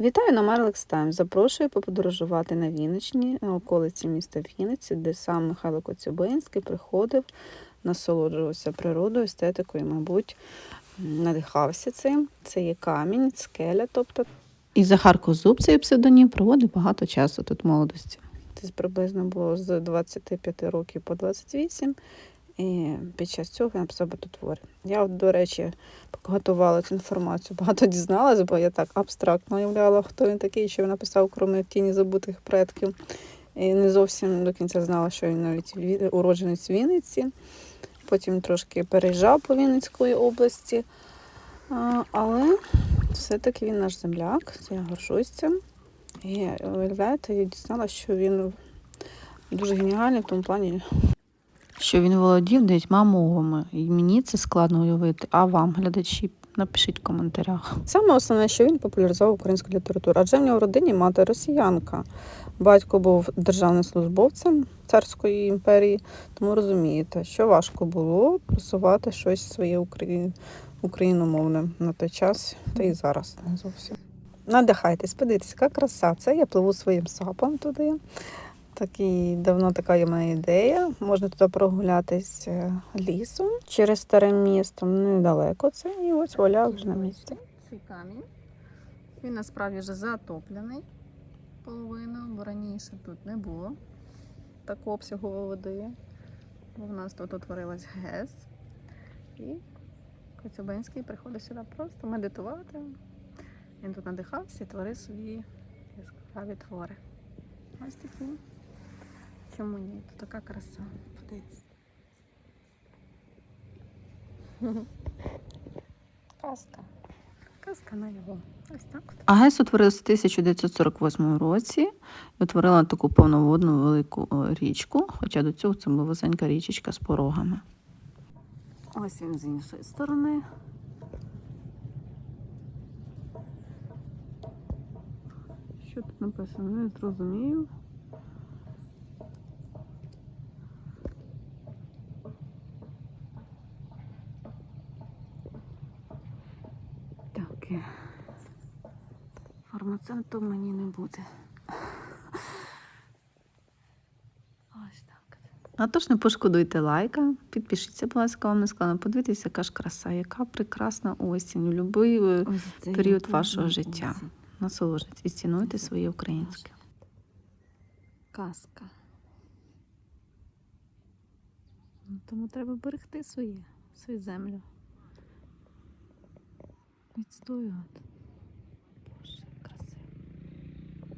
Вітаю на Марлекс Тайм. Запрошую поподорожувати на Вінничні, на околиці міста Вінниці, де сам Михайло Коцюбинський приходив, насолоджувався природою, естетикою, мабуть, надихався цим. Це є камінь, скеля, тобто. І Захар Козуб, цей псевдонім, проводив багато часу тут молодості. Це приблизно було з 25 років по 28. І під час цього він написав багатотвори. Я, от, до речі, готувала цю інформацію, багато дізналась, бо я так абстрактно уявляла, хто він такий, що він написав, крім тіні забутих предків. І не зовсім до кінця знала, що він навіть уродженець Вінниці. Потім трошки переїжджав по Вінницької області. Але все-таки він наш земляк, я горжусь цим. І виявляєте, я дізналася, що він дуже геніальний в тому плані, що він володів дев'ятьма мовами. І мені це складно уявити. А вам, глядачі, напишіть в коментарях. Саме основне, що він популяризував українську літературу, адже в нього в родині мати росіянка. Батько був державним службовцем царської імперії, тому розумієте, що важко було просувати щось своє украї... україномовне на той час, та і зараз не зовсім. Надихайтесь, подивіться, яка краса. Це я пливу своїм сапом туди. Такий давно така є мене ідея. Можна туди прогулятись е, лісом через старе місто, недалеко це. І ось воля вже на місці. Цей камінь. Він насправді вже затоплений половину, бо раніше тут не було такого обсягу води. Бо в нас тут утворилась ГЕС. І Коцюбинський приходить сюди просто медитувати. Він тут надихався і творив свої яскраві твори. Ось такі. Чому ні? Тут така краса. Подивіться. Казка. Казка на його. Ось так. От. АГЕС утворилася в 1948 році і утворила таку повноводну велику е, річку, хоча до цього це була вузенька річечка з порогами. Ось він з іншої сторони. Що тут написано? Не зрозумію. Так. е, Фармацевтом мені не буде. Ось так. А тож не пошкодуйте лайка, підпишіться, будь ласка, вам не складно. Подивіться, яка ж краса, яка прекрасна осінь, в будь-який період вашого життя. Насолоджуйтесь і цінуйте своє українське. Казка. Ну, Тому треба берегти своє, свою землю. Відстоювати.